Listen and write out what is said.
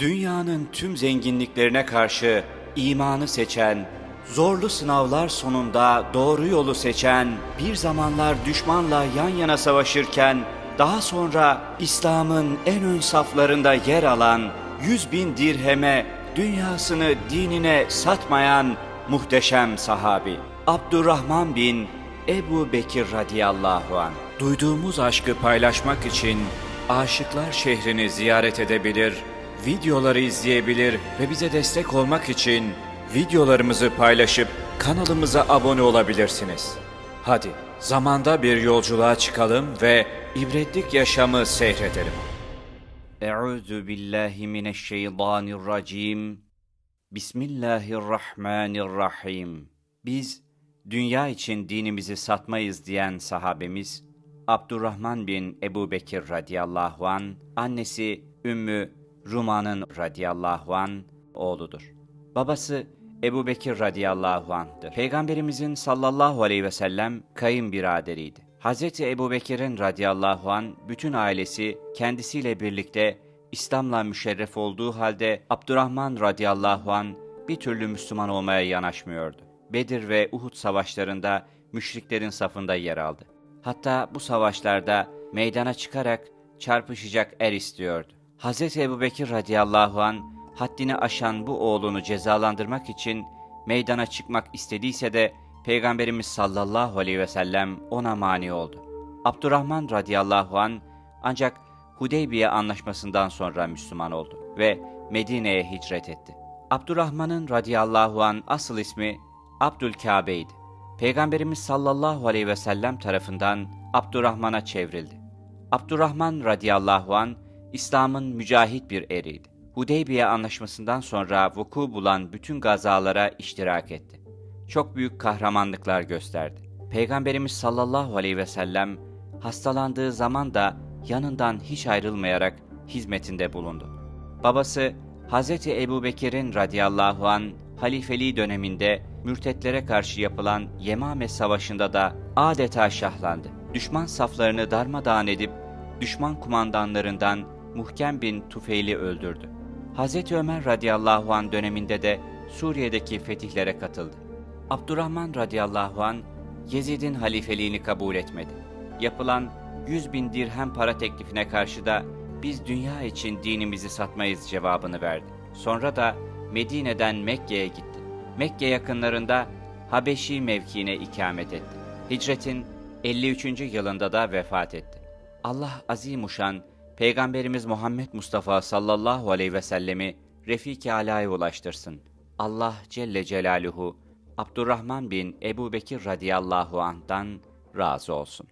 Dünyanın tüm zenginliklerine karşı imanı seçen, zorlu sınavlar sonunda doğru yolu seçen, bir zamanlar düşmanla yan yana savaşırken, daha sonra İslam'ın en ön saflarında yer alan, yüz bin dirheme dünyasını dinine satmayan muhteşem sahabi, Abdurrahman bin Ebu Bekir radıyallahu an. Duyduğumuz aşkı paylaşmak için Aşıklar şehrini ziyaret edebilir, videoları izleyebilir ve bize destek olmak için videolarımızı paylaşıp kanalımıza abone olabilirsiniz. Hadi zamanda bir yolculuğa çıkalım ve ibretlik yaşamı seyredelim. Euzu billahi mineşşeytanirracim. Bismillahirrahmanirrahim. Biz dünya için dinimizi satmayız diyen sahabemiz Abdurrahman bin Ebu Bekir radıyallahu an, annesi Ümmü Ruma'nın radıyallahu an oğludur. Babası Ebu Bekir radıyallahu anh'tır. Peygamberimizin sallallahu aleyhi ve sellem kayınbiraderiydi. Hz. Ebu Bekir'in radıyallahu an bütün ailesi kendisiyle birlikte İslam'la müşerref olduğu halde Abdurrahman radıyallahu an bir türlü Müslüman olmaya yanaşmıyordu. Bedir ve Uhud savaşlarında müşriklerin safında yer aldı. Hatta bu savaşlarda meydana çıkarak çarpışacak er istiyordu. Hz. Ebu Bekir radıyallahu an haddini aşan bu oğlunu cezalandırmak için meydana çıkmak istediyse de Peygamberimiz sallallahu aleyhi ve sellem ona mani oldu. Abdurrahman radıyallahu an ancak Hudeybiye anlaşmasından sonra Müslüman oldu ve Medine'ye hicret etti. Abdurrahman'ın radıyallahu an asıl ismi Abdülkabe'ydi. Peygamberimiz sallallahu aleyhi ve sellem tarafından Abdurrahman'a çevrildi. Abdurrahman radıyallahu an İslam'ın mücahit bir eriydi. Hudeybiye anlaşmasından sonra vuku bulan bütün gazalara iştirak etti. Çok büyük kahramanlıklar gösterdi. Peygamberimiz sallallahu aleyhi ve sellem hastalandığı zaman da yanından hiç ayrılmayarak hizmetinde bulundu. Babası Hz. Ebu Bekir'in radıyallahu an halifeliği döneminde mürtetlere karşı yapılan Yemame Savaşı'nda da adeta şahlandı. Düşman saflarını darmadağın edip düşman kumandanlarından Muhkem bin Tufeil'i öldürdü. Hz. Ömer radıyallahu an döneminde de Suriye'deki fetihlere katıldı. Abdurrahman radıyallahu an Yezid'in halifeliğini kabul etmedi. Yapılan 100 bin dirhem para teklifine karşı da biz dünya için dinimizi satmayız cevabını verdi. Sonra da Medine'den Mekke'ye gitti. Mekke yakınlarında Habeşi mevkiine ikamet etti. Hicretin 53. yılında da vefat etti. Allah azimuşan Peygamberimiz Muhammed Mustafa sallallahu aleyhi ve sellemi Refik-i Ala'ya ulaştırsın. Allah Celle Celaluhu Abdurrahman bin Ebu Bekir radıyallahu anh'tan razı olsun.